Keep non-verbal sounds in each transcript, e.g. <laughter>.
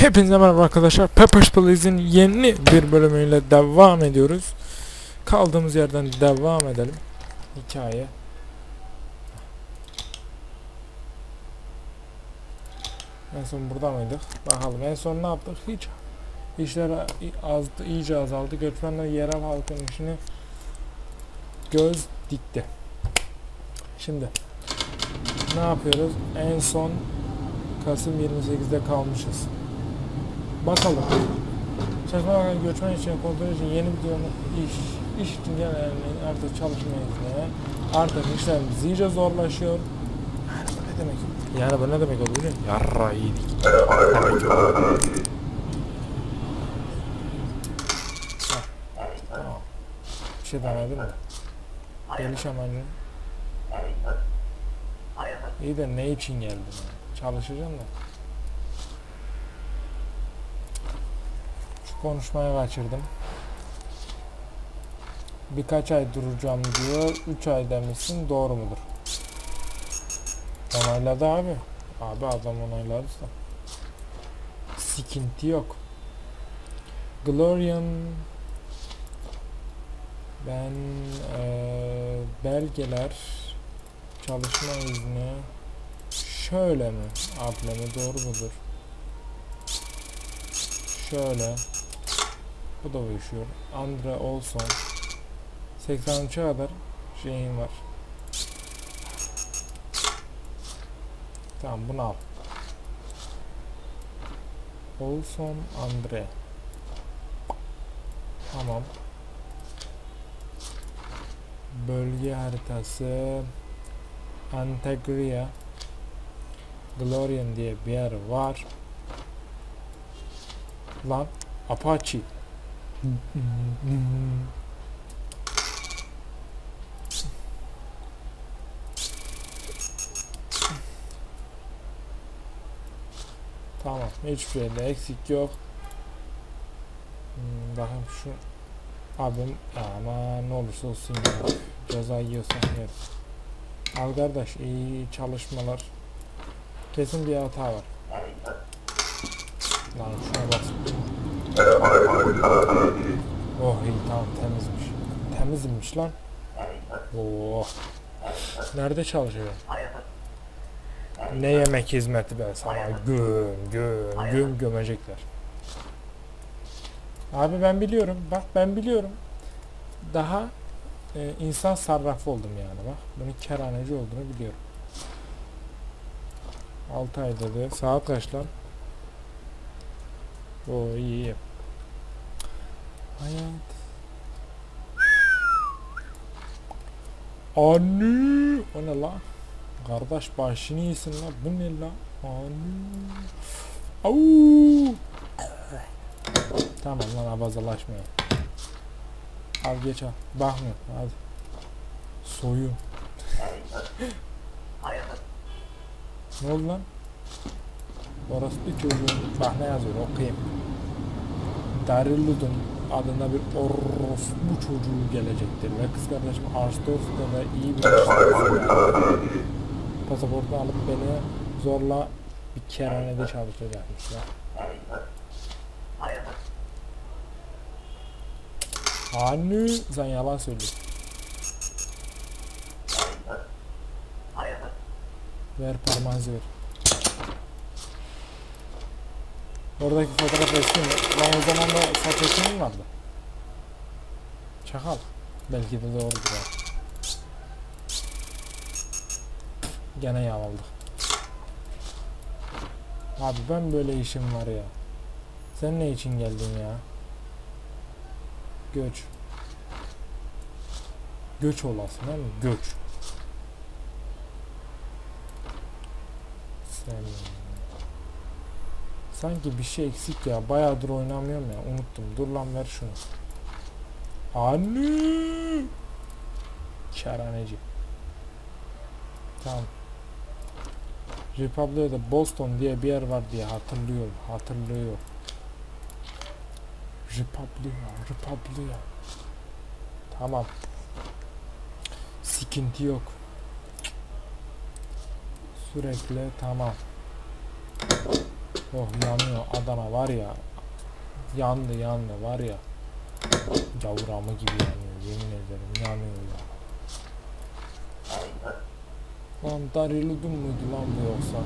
Hepinize merhaba arkadaşlar. Peppers Please'in yeni bir bölümüyle devam ediyoruz. Kaldığımız yerden devam edelim. Hikaye. En son burada mıydık? Bakalım en son ne yaptık? Hiç işler azdı, iyice azaldı. Göçmenler yerel halkın işini göz dikti. Şimdi ne yapıyoruz? En son Kasım 28'de kalmışız. Bakalım. Çalışma Bakanı göçmen için kontrol için yeni bir dönem iş, iş için gelenlerin artık çalışma izni. Artık işlerimiz iyice zorlaşıyor. Yani bu ne demek? Yani bu ne demek oldu biliyor musun? Yarra yedik. Tamam. Bir şey demedin mi? Geliş amacın. İyi de ne için geldin? Çalışacağım da. Şu konuşmayı kaçırdım. Birkaç ay duracağım diyor. 3 ay demişsin doğru mudur? Onayladı abi. Abi adam onayladı da. Sıkıntı yok. Glorian ben eee, belgeler çalışma izni şöyle mi adlemi doğru mudur? Şöyle bu da uyuşuyor. Andre Olson 83'e kadar şeyim var. Tamam bunu al. Olson Andre. Tamam. Bölge haritası Antegria Glorian diye bir yer var. Lan Apache. Tamam. Hiçbir şeyde eksik yok. Hmm, bakayım şu abim ama ne olursa olsun ya. Ceza yiyorsan yeriz. Al kardeş iyi çalışmalar. Kesin bir hata var. Lan şuna bas. Oh iyi tamam temizmiş. Temizmiş lan. Oh. Nerede çalışıyor? Ne yemek hizmeti be sana göm göm göm gömecekler. Abi ben biliyorum bak ben biliyorum. Daha e, insan sarrafı oldum yani bak. Bunun kerhaneci olduğunu biliyorum. 6 ay dedi. Saat kaç lan? O iyi iyi. Hayat. Anne! O ne la? Kardeş başını iyisin la. Bu ne la? Anne! Au! Tamam lan abazalaşmayalım. Al geç al. Bakmıyor. Hadi. Soyun. ne oldu lan? Orası bir çocuğun. Bak ne yazıyor okuyayım. Darilludun adında bir orospu çocuğu gelecektir ve kız kardeşim Ağustos'ta da iyi bir pasaportu alıp beni zorla bir kerhanede çalışacakmışlar. Anne sen yalan söylüyorsun. Ver parmağınızı ver. Oradaki fotoğraf resmi mi? Lan o zaman da saç resmi mi vardı? Çakal. Belki de doğrudur ya. Gene yavaldık. Abi ben böyle işim var ya. Sen ne için geldin ya? Göç. Göç olasın değil mi? Göç. Sen... Sanki bir şey eksik ya. Bayağıdır oynamıyorum ya. Unuttum. Dur lan ver şunu. Anne. Kerhaneci. Tamam. Republic'da Boston diye bir yer var diye hatırlıyor. Hatırlıyor. Republic, Republic. Tamam. Sıkıntı yok. Sürekli tamam. Oh yanıyor Adana var ya. Yandı yandı var ya. Yavramı gibi yanıyor yemin ederim yanıyor ya. Lan Dariludum muydu lan bu yoksa?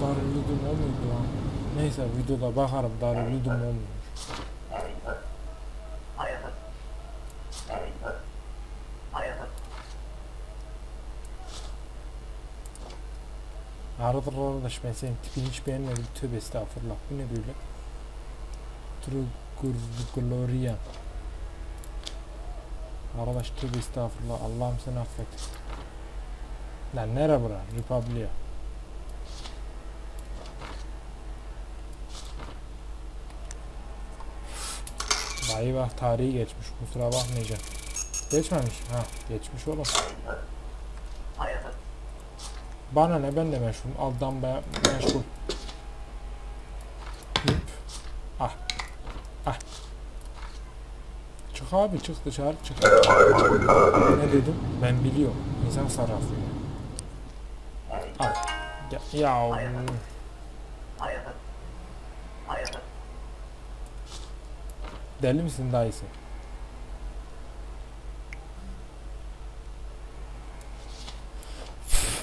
Dariludum o muydu lan? Neyse videoda bakarım Dariludum o muymuş. Aradır arkadaş ben senin tipini hiç beğenmedim. Tövbe estağfurullah. Bu ne böyle? Truglorian. Arkadaş tövbe estağfurullah. Allah'ım seni affet. Lan nere bura? Republia. Dayı bak tarihi geçmiş. Kusura bakmayacağım. Geçmemiş. Ha geçmiş oğlum. Bana ne ben de meşgulüm. Aldan be meşgul. Hüp. Ah. Ah. Çık abi çık dışarı çık. ne dedim? Ben biliyorum. İnsan sarrafı. Al. Ya, ya. Deli misin dayısı?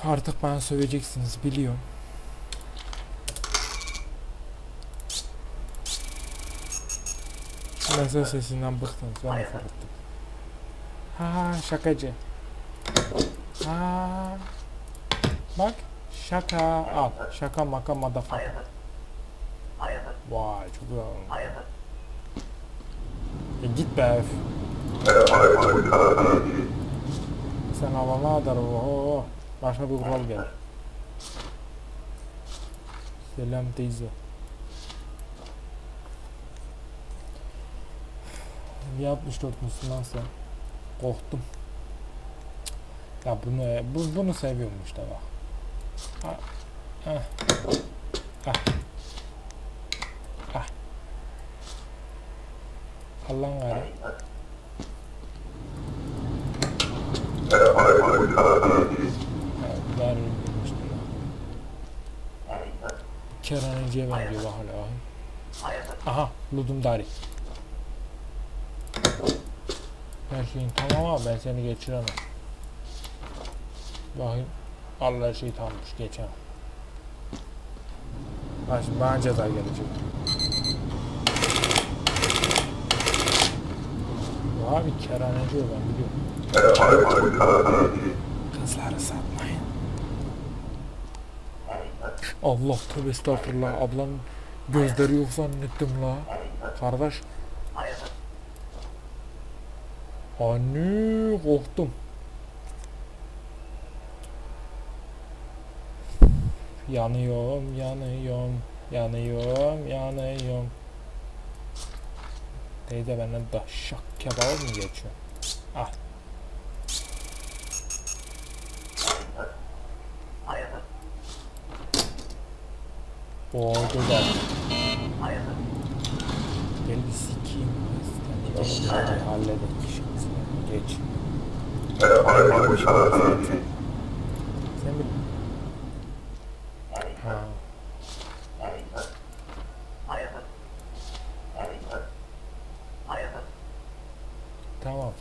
Artık bana söveceksiniz biliyorum. Mesaj sesinden bıktınız ben fark ettim. Ha şakacı. Ha. Bak şaka al. Şaka maka motherfucker. Vay çok güzel. E git be. Sen alana kadar oho. Başka bir kural gel. Selam teyze. Bir 64 musun lan sen? Korktum. Ya bunu bu, bunu seviyorum işte bak. Ah. Ah. Ah. Ah. Allah'ın gayrı. <laughs> lan. Kerhaneciye benziyor hala. Aha, Ludum Dari. Her şeyin tamam ama ben seni geçiremem. Bakayım. Allah her şey tamammış, geçemem. Bak şimdi bana ceza gelecek. Bu abi kerhaneci o ben biliyorum. Kızları satmayın. Allah tövbe estağfurullah ablanın gözleri yok zannettim la. Kardeş. Anne korktum. Yanıyorum, yanıyorum, yanıyorum, yanıyorum. Teyze benden da şak kebabı mı geçiyor? Ah. Oo güzel. Gel bir. Hadi halledelim işimizi. Geç. Sen bir... Ha. Tamam.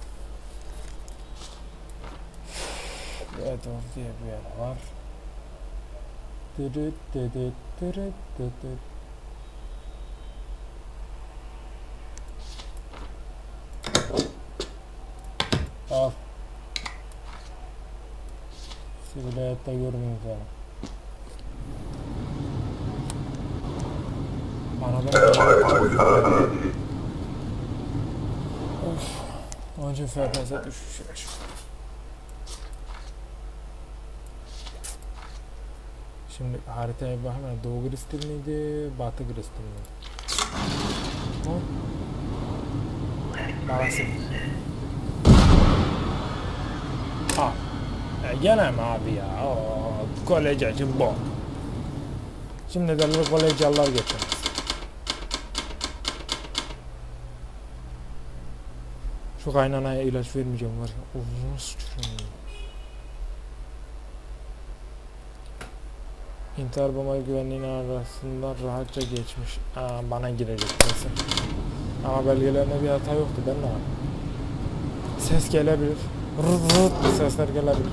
Evet diye bir yer var. Al. Sivil hayatta görmeyeyim seni. Aradan Of. Önce FPS düşmüş. Şimdi haritaya hemen Doğu Kristal miydi, Batı Kristal miydi? Hop. Babası. Ha. E, gene mi abi ya? Oo, kolejacı bu. Şimdi de bir kolejyalar geçemez. Şu kaynanaya ilaç vermeyeceğim var. Uzun sıçrayım. İntihar bomba güvenliğinin arasında rahatça geçmiş. Aa, bana girecek kesin. Ama belgelerinde bir hata yoktu ben de var. Ses gelebilir. Rıt rıt sesler gelebilir.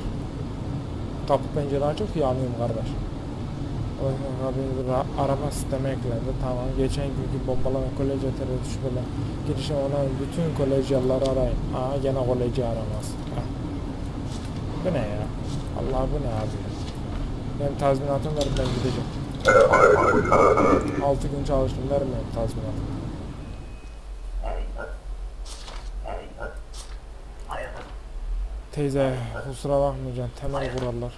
Kapı pencere açık yanıyorum kardeş. O yüzden kabinde ra- arama sistemi eklendi. Tamam. Geçen günkü bombalama kolej terörist şüpheli. Girişe ona bütün kolejyalları arayın. Aa gene koleji aramaz. Bu ne ya? Allah bu ne abi Benim tazminatım var ben gideceğim. 6 gün çalıştım vermiyorum tazminat. Teyze kusura bakmayacaksın temel kurallar.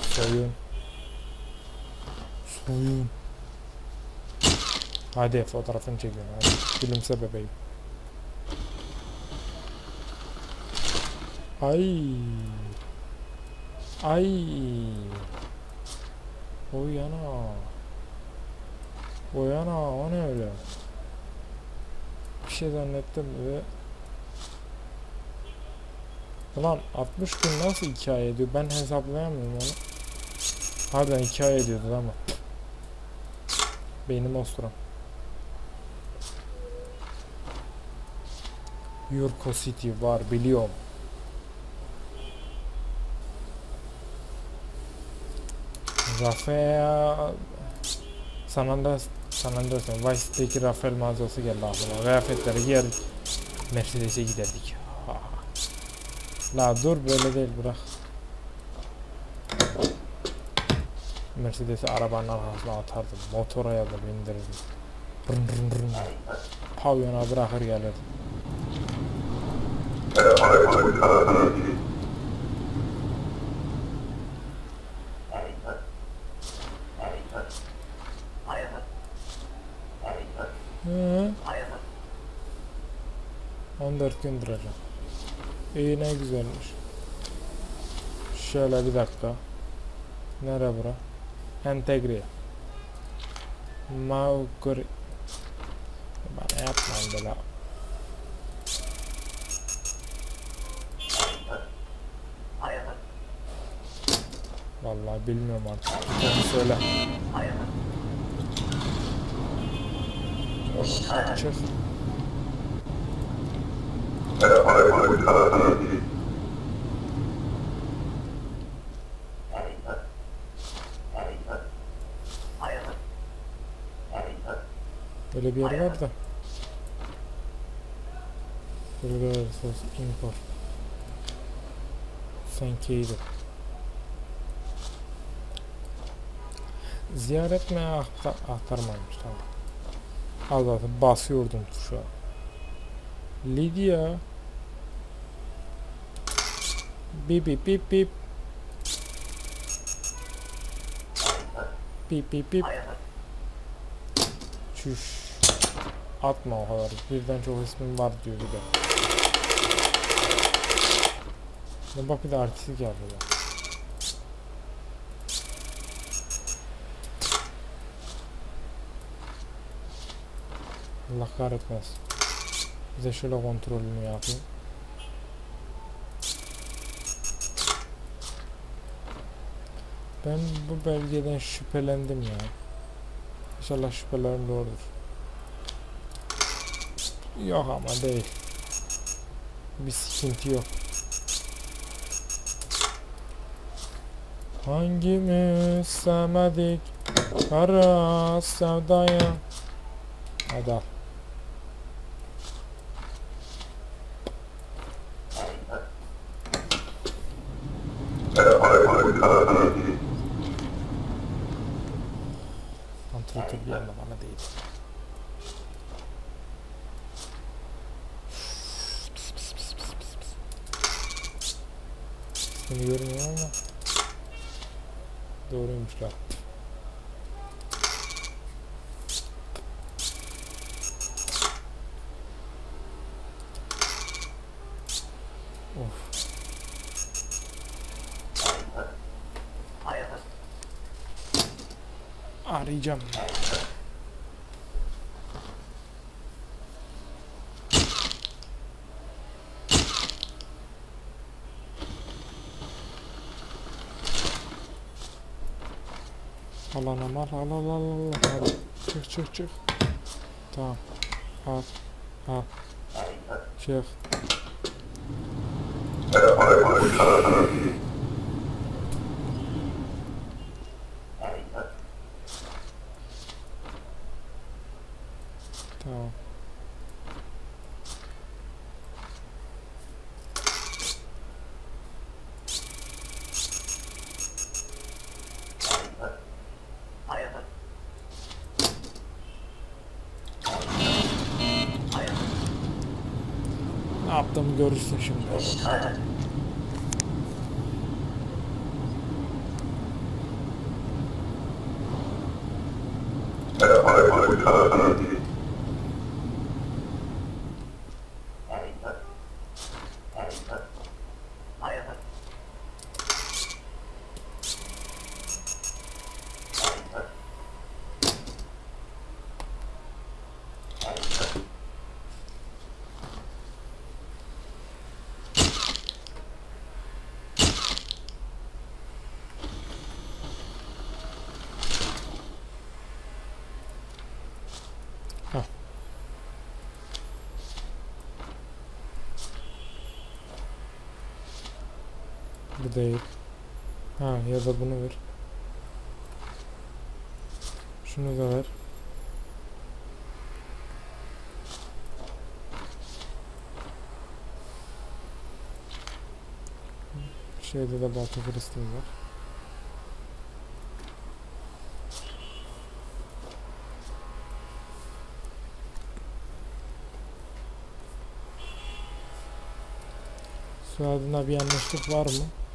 Soyun. Soyun. Hadi fotoğrafını çekiyorum hadi. Gülümse bebeğim. Ay. Ay. Uyana. Uyana o ne öyle? Bir şey zannettim ve Ulan 60 gün nasıl hikaye ediyor? Ben hesaplayamıyorum onu. Harbiden hikaye ediyordu ama. Beynim osturam. Yurko City var biliyorum. Rafael San Andreas San Andreas diyorum, Vice City'deki Rafael mağazası geldi aklıma. Kıyafetleri giyer Mercedes'e giderdik. Ha. La dur böyle değil bırak. Mercedes'i arabanın arkasına atardım. Motora ya da bindirirdim. Rın rın rın. Pavyona bırakır gelirdim. 14 gün duracağım. İyi ne güzelmiş. Şöyle bir dakika. Nere bura? Entegre. Maugri. Bana yapmayın böyle. Vallahi bilmiyorum artık. Onu söyle. Çık. Böyle bir yer var da. Burada sos import. Senkeydi. Ziyaret mi ahtar, aktarmamış tamam. Al zaten basıyordum tuşa. Lydia. Bip bip bip bip. Bip bip bip. Çüş. Atma o kadar. Birden çok ismim var diyor bir de. Ya bak bir de artistik yapıyorlar. Allah kahretmez. Bize şöyle kontrolünü yapayım. Ben bu belgeden şüphelendim ya. İnşallah şüphelerim doğrudur. Yok ama değil. Bir sıkıntı yok. Hangimiz sevmedik kara sevdaya Hadi al. Antrenatör bir anda bana değil. Seni görmüyor ama doğruymuş la. arayacağım. Alan amal al al al al. Hadi. Çık çık çık. Tamam. Al al. Çık. Tamam. Ne yaptığımı görürsün şimdi. Bu değil. Ha ya da bunu ver. Şunu da ver. Şeyde de Batı Filistin var. Soyadına bir yanlışlık var mı?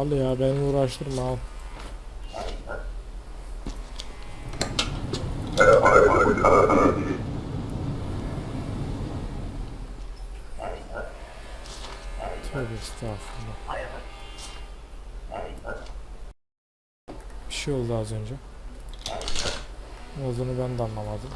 Al ya beni uğraştırma al. Tövbe estağfurullah. Bir şey oldu az önce. Ne olduğunu ben de anlamadım.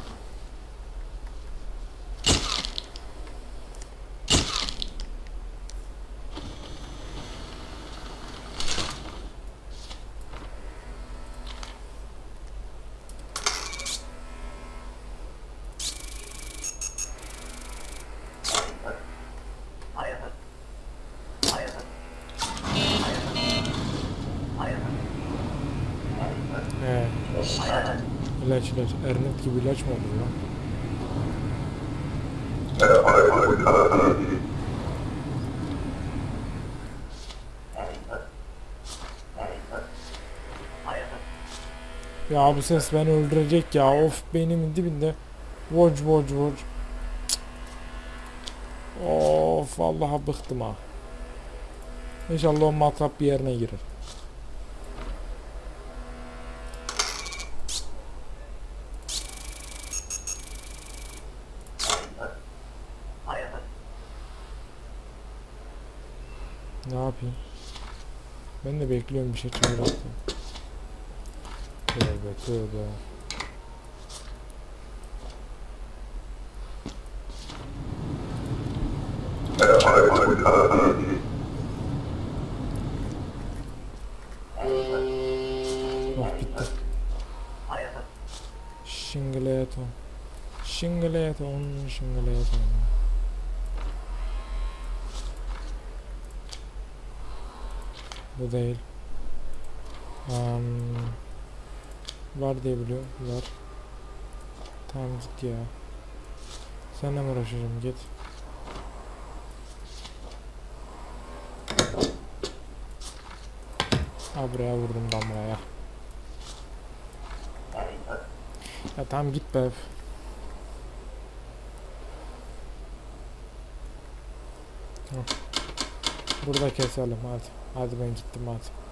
İlaç ilaç. Ernet gibi ilaç mı olur lan? Ya bu ses beni öldürecek ya. Of beynimin dibinde. Voc voc voc. Of vallahi bıktım ha. İnşallah o matrap bir yerine girer. Ne yapayım? Ben de bekliyorum bir şey çıkacak. diye. Tövbe tövbe. Oh bitti. Şingleton. Şingleton, şingleton. Bu değil. Um, var diye biliyorum. Var. Tamam git ya. Seninle mi uğraşacağım git. Ha buraya vurdum buraya. Ya tamam git be. Tamam. Burada keselim hadi. Hadi ben gittim hadi.